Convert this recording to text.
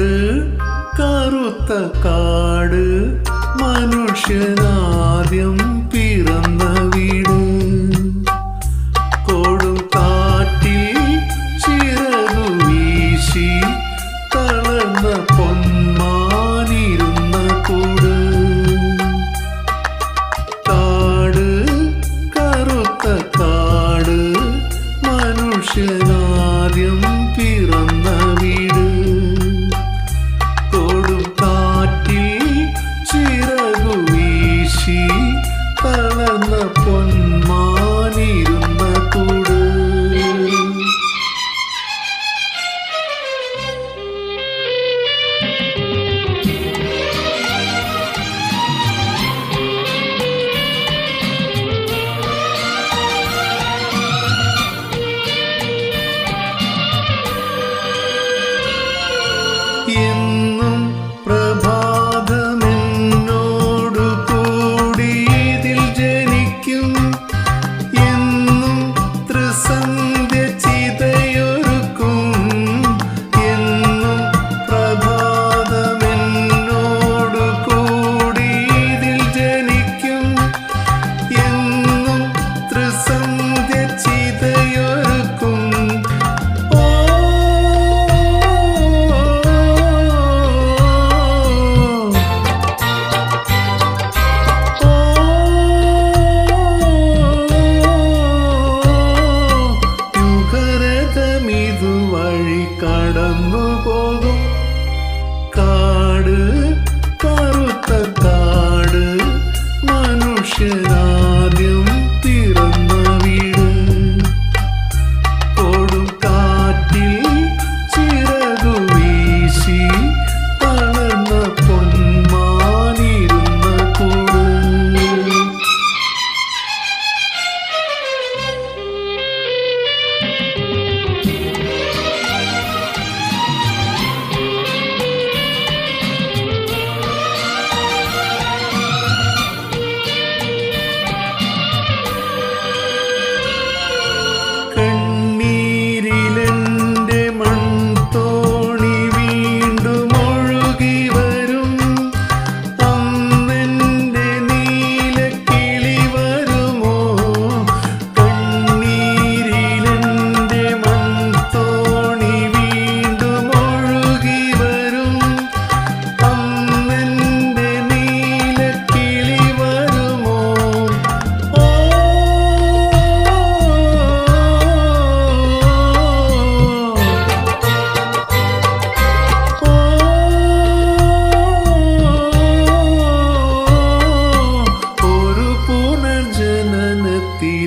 കാട് കറുത്ത കാട് മനുഷ്യനാദ്യം പിറന്ന വീട്. കൊടും കാറ്റിൽ ചിറകു വീശി തളർന്ന പൊന്മാനിരുന്ന കൂട്. കാട് കറുത്ത കാട് മനുഷ്യനാദ്യം പിറ ti